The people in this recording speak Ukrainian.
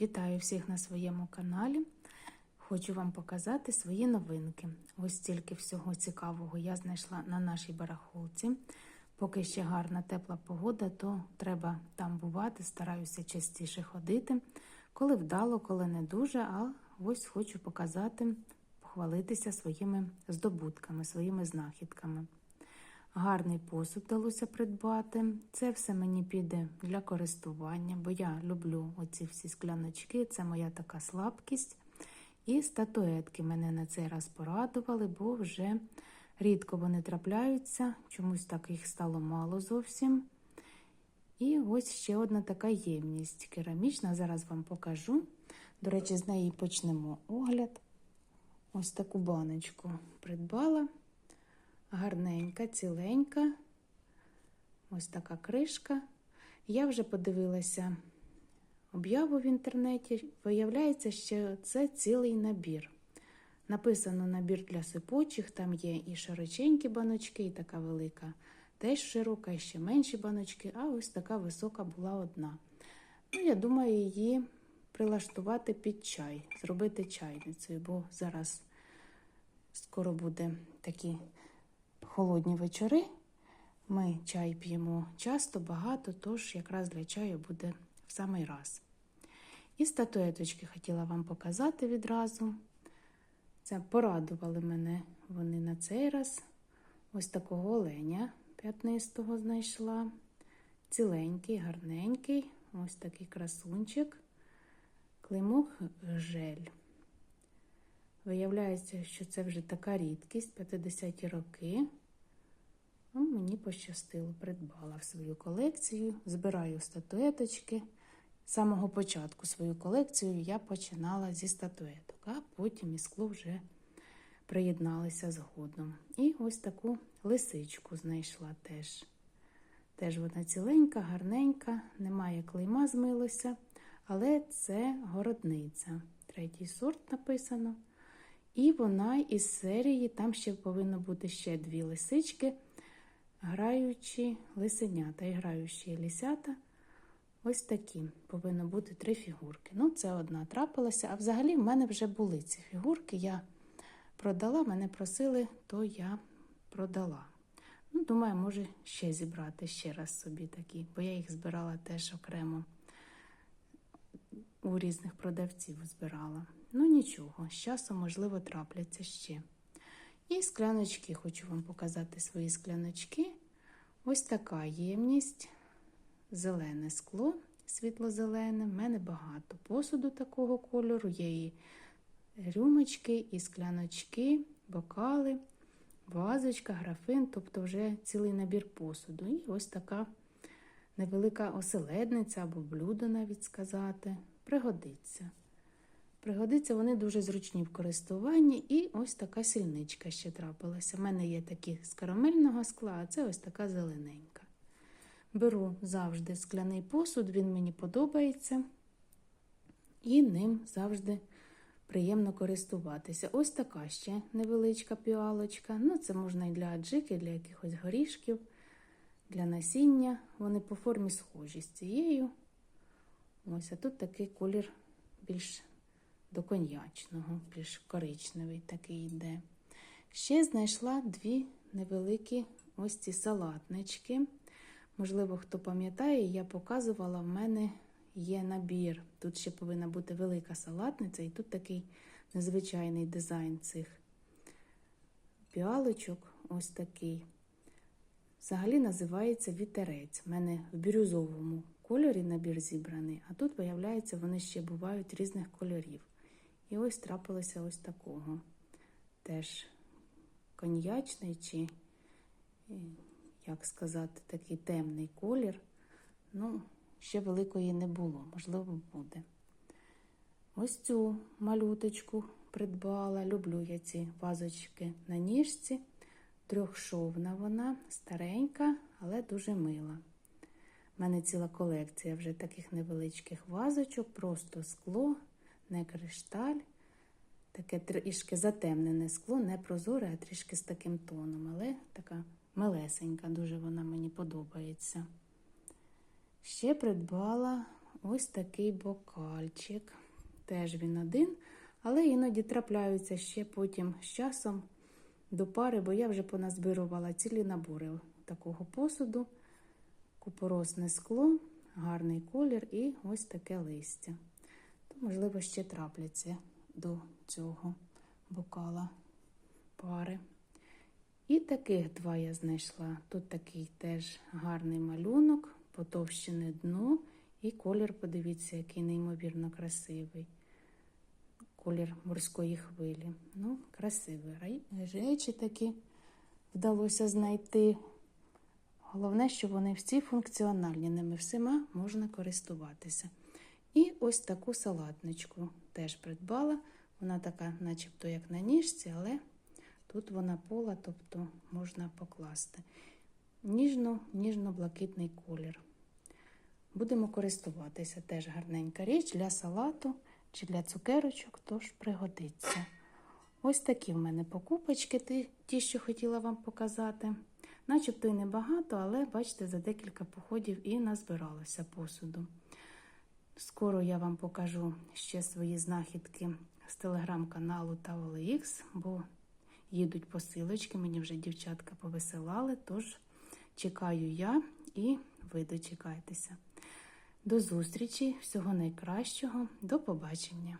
Вітаю всіх на своєму каналі. Хочу вам показати свої новинки. Ось стільки всього цікавого я знайшла на нашій барахолці. Поки ще гарна тепла погода, то треба там бувати, стараюся частіше ходити. Коли вдало, коли не дуже, а ось хочу показати, похвалитися своїми здобутками, своїми знахідками. Гарний посуд вдалося придбати. Це все мені піде для користування, бо я люблю оці всі скляночки, це моя така слабкість. І статуетки мене на цей раз порадували, бо вже рідко вони трапляються, чомусь так їх стало мало зовсім. І ось ще одна така ємність керамічна, зараз вам покажу. До речі, з неї почнемо огляд. Ось таку баночку придбала. Гарненька, ціленька. Ось така кришка. Я вже подивилася об'яву в інтернеті. Виявляється, що це цілий набір. Написано набір для сипучих, там є і широченькі баночки, і така велика, теж широка, і ще менші баночки, а ось така висока була одна. Ну, я думаю, її прилаштувати під чай, зробити чайницею, бо зараз скоро буде такі холодні вечори. Ми чай п'ємо часто, багато, тож якраз для чаю буде в самий раз. І статуеточки хотіла вам показати відразу. Це порадували мене вони на цей раз. Ось такого оленя п'ятнистого знайшла. Ціленький, гарненький, ось такий красунчик. Климок жель. Виявляється, що це вже така рідкість 50-ті роки. Ну, мені пощастило, придбала в свою колекцію, збираю статуеточки. З самого початку свою колекцію я починала зі статуеток, а потім і скло вже приєдналися згодом. І ось таку лисичку знайшла теж. Теж вона ціленька, гарненька, немає клейма змилося, але це городниця. Третій сорт написано. І вона із серії, там ще повинно бути ще дві лисички, граючі лисенята і граючі лісята. Ось такі повинно бути три фігурки. Ну, це одна трапилася. А взагалі в мене вже були ці фігурки. Я продала, мене просили, то я продала. Ну, Думаю, може ще зібрати ще раз собі такі, бо я їх збирала теж окремо у різних продавців збирала. Ну нічого, з часом, можливо, трапляться ще. І скляночки, хочу вам показати свої скляночки. Ось така ємність, зелене скло, світло-зелене. В мене багато посуду такого кольору. Є і рюмочки, і скляночки, бокали, вазочка, графин, тобто вже цілий набір посуду. І ось така невелика оселедниця або блюдо, навіть сказати, пригодиться. Пригодиться, вони дуже зручні в користуванні, і ось така сільничка ще трапилася. У мене є такі з карамельного скла, а це ось така зелененька. Беру завжди скляний посуд, він мені подобається, і ним завжди приємно користуватися. Ось така ще невеличка піалочка. Ну, це можна і для аджики, для якихось горішків, для насіння. Вони по формі схожі з цією. Ось, а тут такий колір більш до коньячного, більш коричневий такий йде. Ще знайшла дві невеликі ось ці салатнички. Можливо, хто пам'ятає, я показувала, в мене є набір. Тут ще повинна бути велика салатниця, і тут такий незвичайний дизайн цих піалочок, ось такий. Взагалі називається вітерець. У мене в бірюзовому кольорі набір зібраний, а тут, виявляється, вони ще бувають різних кольорів. І ось трапилося ось такого. Теж коньячний чи, як сказати, такий темний колір. Ну, ще великої не було, можливо, буде. Ось цю малюточку придбала. Люблю я ці вазочки на ніжці. Трьохшовна вона, старенька, але дуже мила. У мене ціла колекція вже таких невеличких вазочок, просто скло, не кришталь. Таке трішки затемнене скло, не прозоре, а трішки з таким тоном, але така малесенька, дуже вона мені подобається. Ще придбала ось такий бокальчик. Теж він один, але іноді трапляються ще потім з часом до пари, бо я вже поназбирувала цілі набори такого посуду, купоросне скло, гарний колір і ось таке листя. Можливо, ще трапляться до цього бокала пари. І таких два я знайшла. Тут такий теж гарний малюнок, потовщене дно, і колір, подивіться, який неймовірно красивий. Колір морської хвилі. Ну, красивий. Речі такі вдалося знайти. Головне, що вони всі функціональні, ними всіма можна користуватися. І ось таку салатничку теж придбала. Вона така, начебто, як на ніжці, але тут вона пола, тобто можна покласти. Ніжно, ніжно-блакитний колір. Будемо користуватися. Теж гарненька річ для салату чи для цукерочок, тож пригодиться. Ось такі в мене покупочки, ті- що хотіла вам показати. Начебто й небагато, але бачите, за декілька походів і назбиралося посуду. Скоро я вам покажу ще свої знахідки з телеграм-каналу та OLX, бо їдуть посилочки, мені вже дівчатка повисилали, тож чекаю я і ви дочекайтеся. До зустрічі, всього найкращого, до побачення!